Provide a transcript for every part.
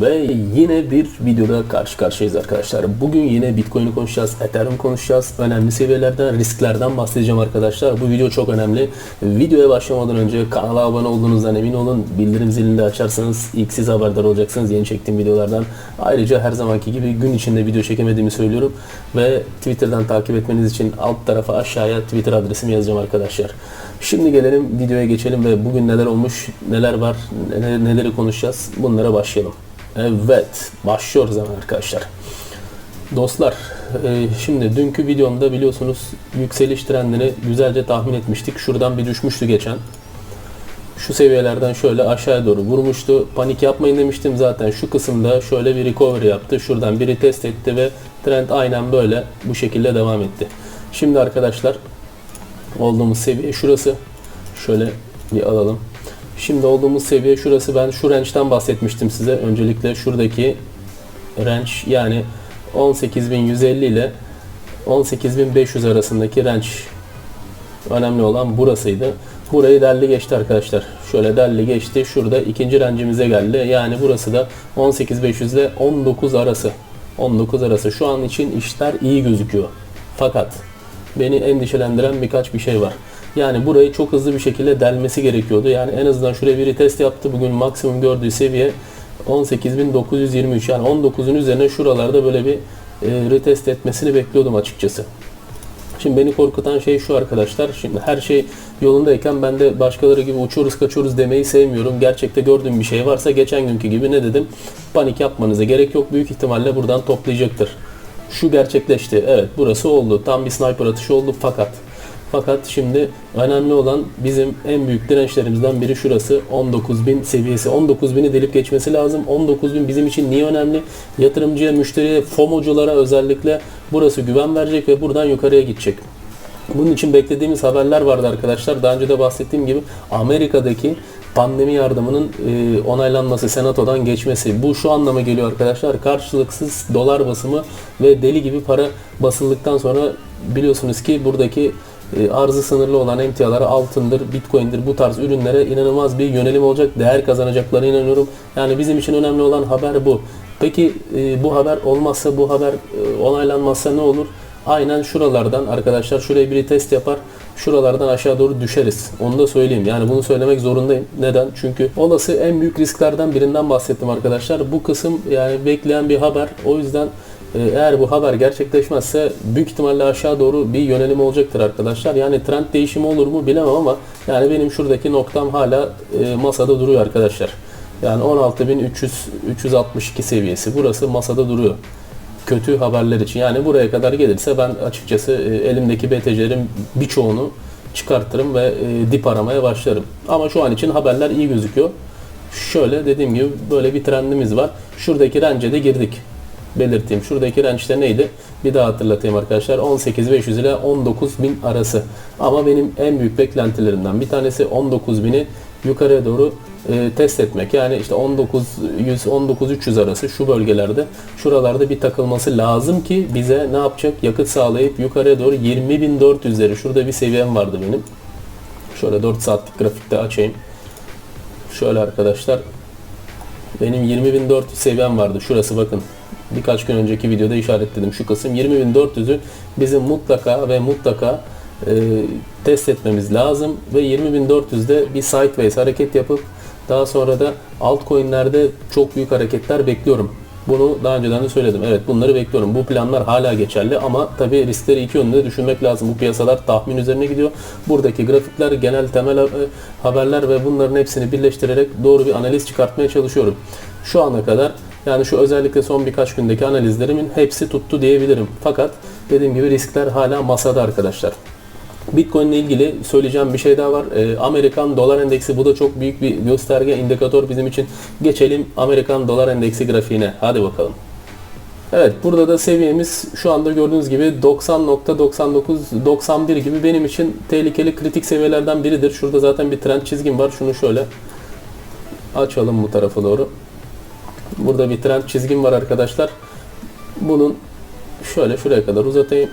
Ve yine bir videoda karşı karşıyayız arkadaşlar. Bugün yine Bitcoin'i konuşacağız, Ethereum konuşacağız. Önemli seviyelerden, risklerden bahsedeceğim arkadaşlar. Bu video çok önemli. Videoya başlamadan önce kanala abone olduğunuzdan emin olun. Bildirim zilini de açarsanız ilk siz haberdar olacaksınız yeni çektiğim videolardan. Ayrıca her zamanki gibi gün içinde video çekemediğimi söylüyorum. Ve Twitter'dan takip etmeniz için alt tarafa aşağıya Twitter adresimi yazacağım arkadaşlar. Şimdi gelelim videoya geçelim ve bugün neler olmuş, neler var, neler, neleri konuşacağız bunlara başlayalım. Evet, başlıyoruz hemen arkadaşlar. Dostlar, e, şimdi dünkü videomda biliyorsunuz yükseliş trendini güzelce tahmin etmiştik. Şuradan bir düşmüştü geçen. Şu seviyelerden şöyle aşağıya doğru vurmuştu. Panik yapmayın demiştim zaten. Şu kısımda şöyle bir recovery yaptı. Şuradan biri test etti ve trend aynen böyle bu şekilde devam etti. Şimdi arkadaşlar olduğumuz seviye şurası. Şöyle bir alalım. Şimdi olduğumuz seviye şurası. Ben şu range'den bahsetmiştim size. Öncelikle şuradaki range yani 18.150 ile 18.500 arasındaki range önemli olan burasıydı. Burayı derli geçti arkadaşlar. Şöyle derli geçti. Şurada ikinci range'imize geldi. Yani burası da 18.500 ile 19 arası. 19 arası. Şu an için işler iyi gözüküyor. Fakat beni endişelendiren birkaç bir şey var. Yani burayı çok hızlı bir şekilde delmesi gerekiyordu. Yani en azından şuraya bir test yaptı. Bugün maksimum gördüğü seviye 18.923. Yani 19'un üzerine şuralarda böyle bir e, retest etmesini bekliyordum açıkçası. Şimdi beni korkutan şey şu arkadaşlar. Şimdi her şey yolundayken ben de başkaları gibi uçuyoruz kaçıyoruz demeyi sevmiyorum. Gerçekte gördüğüm bir şey varsa geçen günkü gibi ne dedim? Panik yapmanıza gerek yok. Büyük ihtimalle buradan toplayacaktır. Şu gerçekleşti. Evet burası oldu. Tam bir sniper atışı oldu fakat fakat şimdi önemli olan bizim en büyük dirençlerimizden biri şurası 19.000 seviyesi. 19.000'i delip geçmesi lazım. 19.000 bizim için niye önemli? Yatırımcıya, müşteriye, FOMO'culara özellikle burası güven verecek ve buradan yukarıya gidecek. Bunun için beklediğimiz haberler vardı arkadaşlar. Daha önce de bahsettiğim gibi Amerika'daki pandemi yardımının e, onaylanması, senatodan geçmesi. Bu şu anlama geliyor arkadaşlar. Karşılıksız dolar basımı ve deli gibi para basıldıktan sonra biliyorsunuz ki buradaki arzı sınırlı olan emtialara altındır, bitcoin'dir bu tarz ürünlere inanılmaz bir yönelim olacak. Değer kazanacaklarına inanıyorum. Yani bizim için önemli olan haber bu. Peki e, bu haber olmazsa, bu haber e, onaylanmazsa ne olur? Aynen şuralardan arkadaşlar şuraya biri test yapar. Şuralardan aşağı doğru düşeriz. Onu da söyleyeyim. Yani bunu söylemek zorundayım. Neden? Çünkü olası en büyük risklerden birinden bahsettim arkadaşlar. Bu kısım yani bekleyen bir haber. O yüzden eğer bu haber gerçekleşmezse büyük ihtimalle aşağı doğru bir yönelim olacaktır arkadaşlar. Yani trend değişimi olur mu bilemem ama yani benim şuradaki noktam hala e, masada duruyor arkadaşlar. Yani 16.362 seviyesi burası masada duruyor. Kötü haberler için. Yani buraya kadar gelirse ben açıkçası e, elimdeki BTC'lerin birçoğunu çıkartırım ve e, dip aramaya başlarım. Ama şu an için haberler iyi gözüküyor. Şöyle dediğim gibi böyle bir trendimiz var. Şuradaki rence de girdik belirteyim. Şuradaki range'de neydi? Bir daha hatırlatayım arkadaşlar. 18.500 ile 19.000 arası. Ama benim en büyük beklentilerimden bir tanesi 19.000'i yukarıya doğru e, test etmek. Yani işte 1900 19300 arası şu bölgelerde şuralarda bir takılması lazım ki bize ne yapacak? Yakıt sağlayıp yukarıya doğru 20.400'leri. Şurada bir seviyem vardı benim. Şöyle 4 saatlik grafikte açayım. Şöyle arkadaşlar benim 20.400 seviyem vardı. Şurası bakın birkaç gün önceki videoda işaretledim şu kısım 20.400'ü bizim mutlaka ve mutlaka e, test etmemiz lazım ve 20.400'de bir sideways hareket yapıp daha sonra da altcoin'lerde çok büyük hareketler bekliyorum. Bunu daha önceden de söyledim. Evet bunları bekliyorum. Bu planlar hala geçerli ama tabii riskleri iki yönde düşünmek lazım. Bu piyasalar tahmin üzerine gidiyor. Buradaki grafikler, genel temel e, haberler ve bunların hepsini birleştirerek doğru bir analiz çıkartmaya çalışıyorum. Şu ana kadar yani şu özellikle son birkaç gündeki analizlerimin hepsi tuttu diyebilirim. Fakat dediğim gibi riskler hala masada arkadaşlar. Bitcoin ile ilgili söyleyeceğim bir şey daha var. Ee, Amerikan dolar endeksi bu da çok büyük bir gösterge, indikatör bizim için. Geçelim Amerikan dolar endeksi grafiğine. Hadi bakalım. Evet burada da seviyemiz şu anda gördüğünüz gibi 90.99-91 gibi benim için tehlikeli kritik seviyelerden biridir. Şurada zaten bir trend çizgim var. Şunu şöyle açalım bu tarafa doğru. Burada bir trend çizgim var arkadaşlar. Bunun şöyle şuraya kadar uzatayım.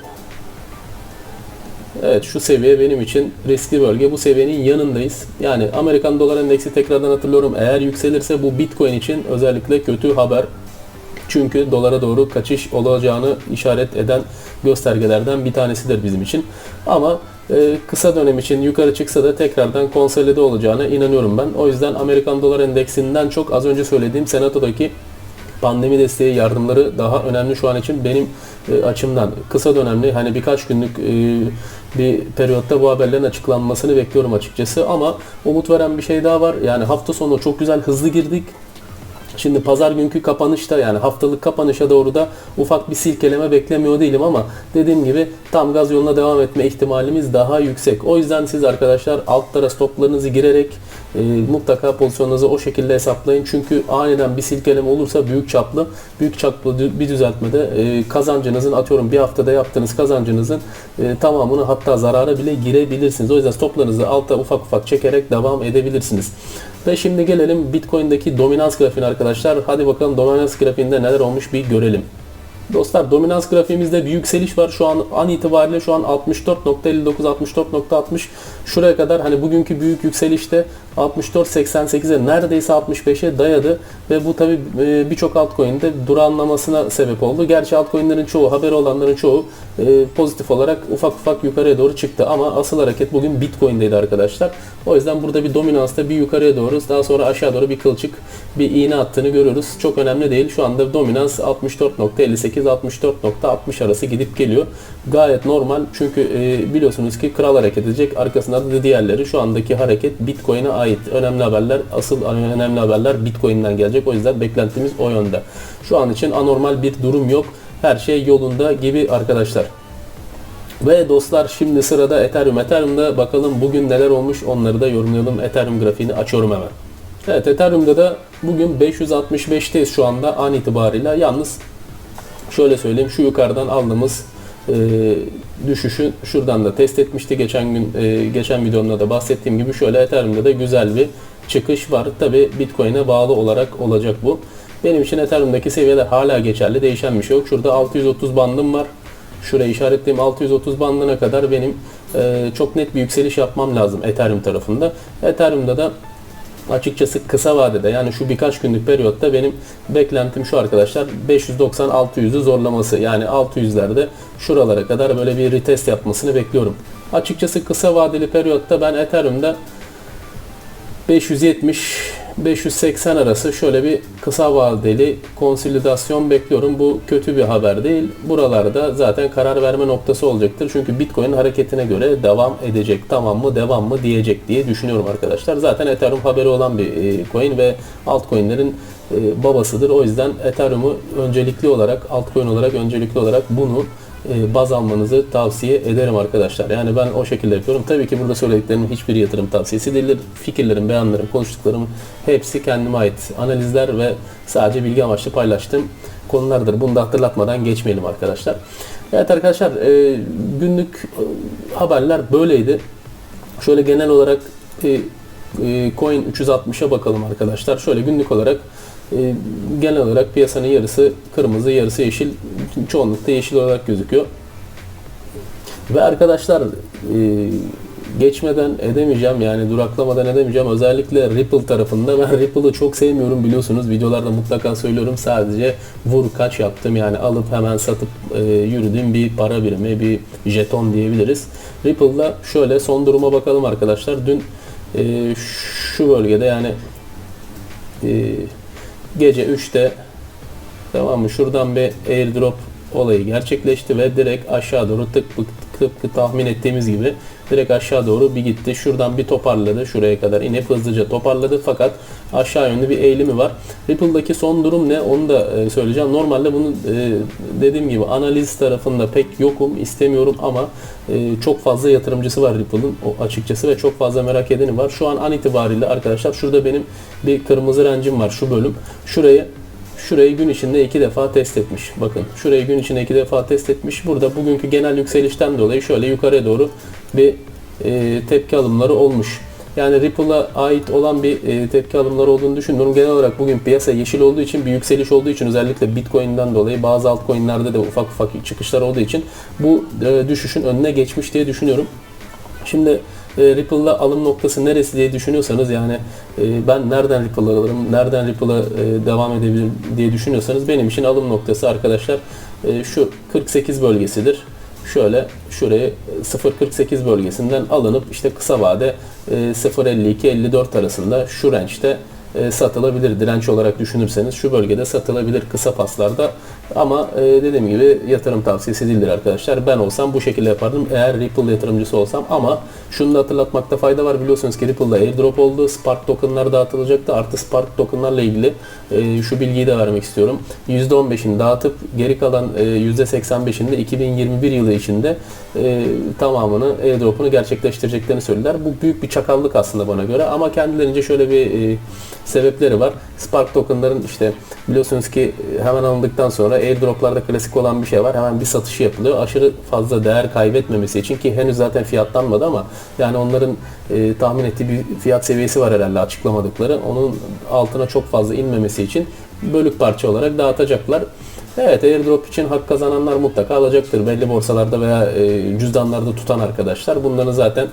Evet şu seviye benim için riskli bölge. Bu seviyenin yanındayız. Yani Amerikan dolar endeksi tekrardan hatırlıyorum. Eğer yükselirse bu Bitcoin için özellikle kötü haber. Çünkü dolara doğru kaçış olacağını işaret eden göstergelerden bir tanesidir bizim için. Ama kısa dönem için yukarı çıksa da tekrardan konsolide olacağına inanıyorum ben. O yüzden Amerikan dolar endeksinden çok az önce söylediğim senatodaki pandemi desteği yardımları daha önemli şu an için benim e, açımdan. Kısa dönemli hani birkaç günlük e, bir periyotta bu haberlerin açıklanmasını bekliyorum açıkçası ama umut veren bir şey daha var. Yani hafta sonu çok güzel hızlı girdik. Şimdi pazar günkü kapanışta yani haftalık kapanışa doğru da ufak bir silkeleme beklemiyor değilim ama dediğim gibi tam gaz yoluna devam etme ihtimalimiz daha yüksek. O yüzden siz arkadaşlar altlara stoplarınızı girerek e, mutlaka pozisyonunuzu o şekilde hesaplayın. Çünkü aniden bir silkeleme olursa büyük çaplı büyük çaplı bir düzeltmede e, kazancınızın atıyorum bir haftada yaptığınız kazancınızın e, tamamını hatta zarara bile girebilirsiniz. O yüzden stoplarınızı alta ufak ufak çekerek devam edebilirsiniz. Ve şimdi gelelim Bitcoin'deki dominans grafiğine arkadaşlar. Hadi bakalım dominans grafiğinde neler olmuş bir görelim. Dostlar dominans grafiğimizde bir yükseliş var. Şu an an itibariyle şu an 64.59 64.60 şuraya kadar hani bugünkü büyük yükselişte 64.88'e neredeyse 65'e dayadı ve bu tabi e, birçok altcoin'de duranlamasına sebep oldu. Gerçi altcoin'lerin çoğu, haber olanların çoğu e, pozitif olarak ufak ufak yukarıya doğru çıktı ama asıl hareket bugün Bitcoin'deydi arkadaşlar. O yüzden burada bir dominansta bir yukarıya doğru daha sonra aşağı doğru bir kılçık bir iğne attığını görüyoruz. Çok önemli değil. Şu anda dominans 64.58-64.60 arası gidip geliyor. Gayet normal çünkü e, biliyorsunuz ki kral hareket edecek. Arkasında da diğerleri şu andaki hareket Bitcoin'e ait. Önemli haberler, asıl önemli haberler Bitcoin'den gelecek. O yüzden beklentimiz o yönde. Şu an için anormal bir durum yok. Her şey yolunda gibi arkadaşlar. Ve dostlar şimdi sırada Ethereum. Ethereum'da bakalım bugün neler olmuş onları da yorumlayalım. Ethereum grafiğini açıyorum hemen. Evet Ethereum'da da bugün 565'teyiz şu anda an itibariyle. Yalnız şöyle söyleyeyim şu yukarıdan aldığımız e, düşüşü şuradan da test etmişti. Geçen gün e, geçen videomda da bahsettiğim gibi şöyle Ethereum'da da güzel bir çıkış var. Tabi Bitcoin'e bağlı olarak olacak bu. Benim için Ethereum'daki seviyeler hala geçerli. Değişen bir şey yok. Şurada 630 bandım var. Şuraya işaretlediğim 630 bandına kadar benim e, çok net bir yükseliş yapmam lazım Ethereum tarafında. Ethereum'da da açıkçası kısa vadede yani şu birkaç günlük periyotta benim beklentim şu arkadaşlar 590-600'ü zorlaması yani 600'lerde şuralara kadar böyle bir retest yapmasını bekliyorum. Açıkçası kısa vadeli periyotta ben Ethereum'da 570 580 arası şöyle bir kısa vadeli konsolidasyon bekliyorum. Bu kötü bir haber değil. Buralarda zaten karar verme noktası olacaktır. Çünkü Bitcoin hareketine göre devam edecek. Tamam mı devam mı diyecek diye düşünüyorum arkadaşlar. Zaten Ethereum haberi olan bir e, coin ve altcoin'lerin e, babasıdır. O yüzden Ethereum'u öncelikli olarak altcoin olarak öncelikli olarak bunu baz almanızı tavsiye ederim arkadaşlar. Yani ben o şekilde yapıyorum. Tabii ki burada söylediklerim hiçbir yatırım tavsiyesi değildir. Fikirlerim, beyanlarım, konuştuklarım hepsi kendime ait analizler ve sadece bilgi amaçlı paylaştığım konulardır. Bunu da hatırlatmadan geçmeyelim arkadaşlar. Evet arkadaşlar e, günlük e, haberler böyleydi. Şöyle genel olarak Coin 360'a bakalım arkadaşlar. Şöyle günlük olarak e, genel olarak piyasanın yarısı kırmızı, yarısı yeşil. Çoğunlukta yeşil olarak gözüküyor. Ve arkadaşlar e, geçmeden edemeyeceğim yani duraklamadan edemeyeceğim. Özellikle Ripple tarafında ben Ripple'ı çok sevmiyorum biliyorsunuz. Videolarda mutlaka söylüyorum. Sadece vur kaç yaptım yani alıp hemen satıp e, yürüdüğüm bir para birimi, bir jeton diyebiliriz. Ripple'da şöyle son duruma bakalım arkadaşlar. Dün e, şu bölgede yani gece 3'te tamam mı şuradan bir airdrop olayı gerçekleşti ve direkt aşağı doğru tık tık tıpkı tahmin ettiğimiz gibi direkt aşağı doğru bir gitti. Şuradan bir toparladı. Şuraya kadar inip hızlıca toparladı. Fakat aşağı yönlü bir eğilimi var. Ripple'daki son durum ne? Onu da e, söyleyeceğim. Normalde bunu e, dediğim gibi analiz tarafında pek yokum. istemiyorum ama e, çok fazla yatırımcısı var Ripple'ın açıkçası ve çok fazla merak edeni var. Şu an an itibariyle arkadaşlar şurada benim bir kırmızı rencim var şu bölüm. Şurayı Şurayı gün içinde iki defa test etmiş. Bakın şurayı gün içinde iki defa test etmiş. Burada bugünkü genel yükselişten dolayı şöyle yukarıya doğru bir e, tepki alımları olmuş. Yani Ripple'a ait olan bir e, tepki alımları olduğunu düşünmüyorum. Genel olarak bugün piyasa yeşil olduğu için, bir yükseliş olduğu için özellikle Bitcoin'den dolayı bazı altcoin'lerde de ufak ufak çıkışlar olduğu için bu e, düşüşün önüne geçmiş diye düşünüyorum. Şimdi e, Ripple'da alım noktası neresi diye düşünüyorsanız yani ben nereden Ripple alırım, nereden Ripple'a devam edebilirim diye düşünüyorsanız benim için alım noktası arkadaşlar şu 48 bölgesidir. Şöyle şurayı 0.48 bölgesinden alınıp işte kısa vade e, 0.52-54 arasında şu range'de e, satılabilir. Direnç olarak düşünürseniz şu bölgede satılabilir. Kısa paslarda ama e, dediğim gibi yatırım tavsiyesi değildir arkadaşlar. Ben olsam bu şekilde yapardım eğer Ripple yatırımcısı olsam ama şunu da hatırlatmakta fayda var biliyorsunuz ki Ripple'da airdrop oldu. Spark tokenlar dağıtılacaktı. Artı Spark tokenlarla ilgili e, şu bilgiyi de vermek istiyorum. %15'ini dağıtıp geri kalan e, %85'ini de 2021 yılı içinde e, tamamını airdrop'unu gerçekleştireceklerini söylediler. Bu büyük bir çakallık aslında bana göre ama kendilerince şöyle bir e, sebepleri var. Spark tokenların işte biliyorsunuz ki hemen alındıktan sonra airdroplarda klasik olan bir şey var. Hemen bir satışı yapılıyor. Aşırı fazla değer kaybetmemesi için ki henüz zaten fiyatlanmadı ama yani onların e, tahmin ettiği bir fiyat seviyesi var herhalde açıklamadıkları. Onun altına çok fazla inmemesi için bölük parça olarak dağıtacaklar. Evet airdrop için hak kazananlar mutlaka alacaktır. Belli borsalarda veya e, cüzdanlarda tutan arkadaşlar. Bunların zaten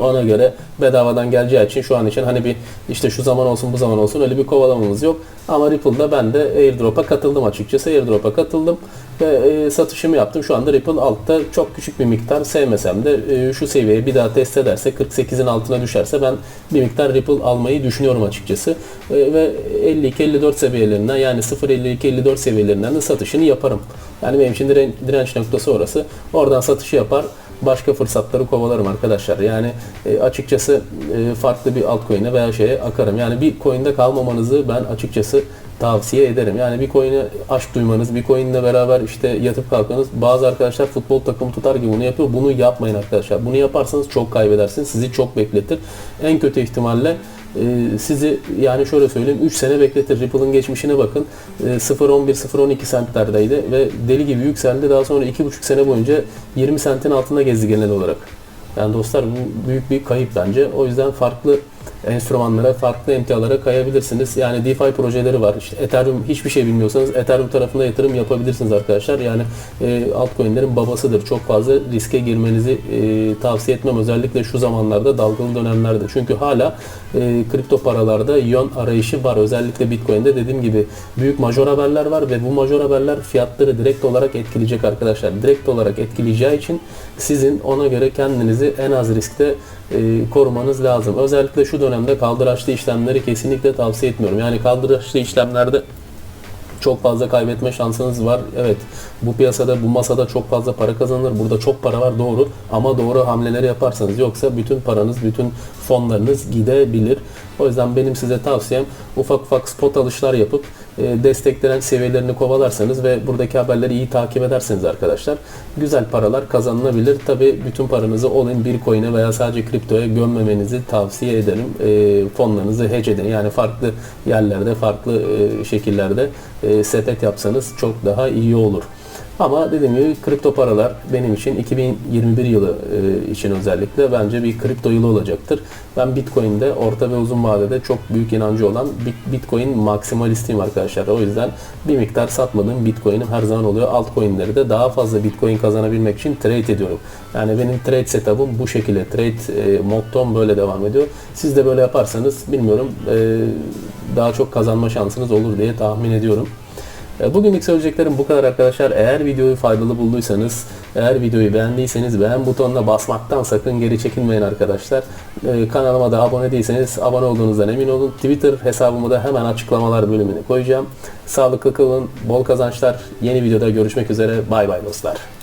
ona göre bedavadan geleceği için şu an için hani bir işte şu zaman olsun bu zaman olsun öyle bir kovalamamız yok. Ama Ripple'da ben de airdrop'a katıldım açıkçası. Airdrop'a katıldım ve e, satışımı yaptım. Şu anda Ripple altta çok küçük bir miktar sevmesem de e, şu seviyeye bir daha test ederse 48'in altına düşerse ben bir miktar Ripple almayı düşünüyorum açıkçası. E, ve 52-54 seviyelerinden yani 0.52-54 seviyelerinden de satışını yaparım. Yani benim için diren, direnç noktası orası. Oradan satışı yapar başka fırsatları kovalarım arkadaşlar. Yani e, açıkçası e, farklı bir altcoin'e veya şeye akarım. Yani bir coin'de kalmamanızı ben açıkçası tavsiye ederim. Yani bir coin'e aşk duymanız, bir coin'le beraber işte yatıp kalkmanız. Bazı arkadaşlar futbol takımı tutar gibi bunu yapıyor. Bunu yapmayın arkadaşlar. Bunu yaparsanız çok kaybedersiniz. Sizi çok bekletir. En kötü ihtimalle e, sizi yani şöyle söyleyeyim 3 sene bekletir. Ripple'ın geçmişine bakın. E, 0.11-0.12 centlerdeydi ve deli gibi yükseldi. Daha sonra 2,5 sene boyunca 20 sentin altında gezdi genel olarak. Yani dostlar bu büyük bir kayıp bence. O yüzden farklı enstrümanlara, farklı emtialara kayabilirsiniz. Yani DeFi projeleri var. İşte Ethereum hiçbir şey bilmiyorsanız Ethereum tarafında yatırım yapabilirsiniz arkadaşlar. Yani e, altcoin'lerin babasıdır. Çok fazla riske girmenizi e, tavsiye etmem. Özellikle şu zamanlarda dalgalı dönemlerde. Çünkü hala e, kripto paralarda yön arayışı var. Özellikle Bitcoin'de dediğim gibi büyük major haberler var ve bu major haberler fiyatları direkt olarak etkileyecek arkadaşlar. Direkt olarak etkileyeceği için sizin ona göre kendinizi en az riskte e, korumanız lazım. Özellikle şu dönemde kaldıraçlı işlemleri kesinlikle tavsiye etmiyorum. Yani kaldıraçlı işlemlerde çok fazla kaybetme şansınız var. Evet bu piyasada bu masada çok fazla para kazanılır. Burada çok para var doğru ama doğru hamleleri yaparsanız yoksa bütün paranız, bütün fonlarınız gidebilir. O yüzden benim size tavsiyem ufak ufak spot alışlar yapıp desteklenen seviyelerini kovalarsanız ve buradaki haberleri iyi takip ederseniz arkadaşlar güzel paralar kazanılabilir. Tabi bütün paranızı all-in bir coin'e veya sadece kriptoya gömmemenizi tavsiye ederim. E, fonlarınızı hedge edin. Yani farklı yerlerde, farklı e, şekillerde sepet yapsanız çok daha iyi olur. Ama dediğim gibi kripto paralar benim için 2021 yılı e, için özellikle bence bir kripto yılı olacaktır. Ben Bitcoin'de orta ve uzun vadede çok büyük inancı olan Bitcoin maksimalistiyim arkadaşlar. O yüzden bir miktar satmadığım Bitcoin'im her zaman oluyor. Altcoin'leri de daha fazla Bitcoin kazanabilmek için trade ediyorum. Yani benim trade setup'ım bu şekilde. Trade e, mottom böyle devam ediyor. Siz de böyle yaparsanız bilmiyorum e, daha çok kazanma şansınız olur diye tahmin ediyorum. E, bugünlük söyleyeceklerim bu kadar arkadaşlar. Eğer videoyu faydalı bulduysanız, eğer videoyu beğendiyseniz beğen butonuna basmaktan sakın geri çekinmeyin arkadaşlar. E, kanalıma da abone değilseniz abone olduğunuzdan emin olun. Twitter hesabımı da hemen açıklamalar bölümüne koyacağım. Sağlıklı kalın, bol kazançlar. Yeni videoda görüşmek üzere. Bay bay dostlar.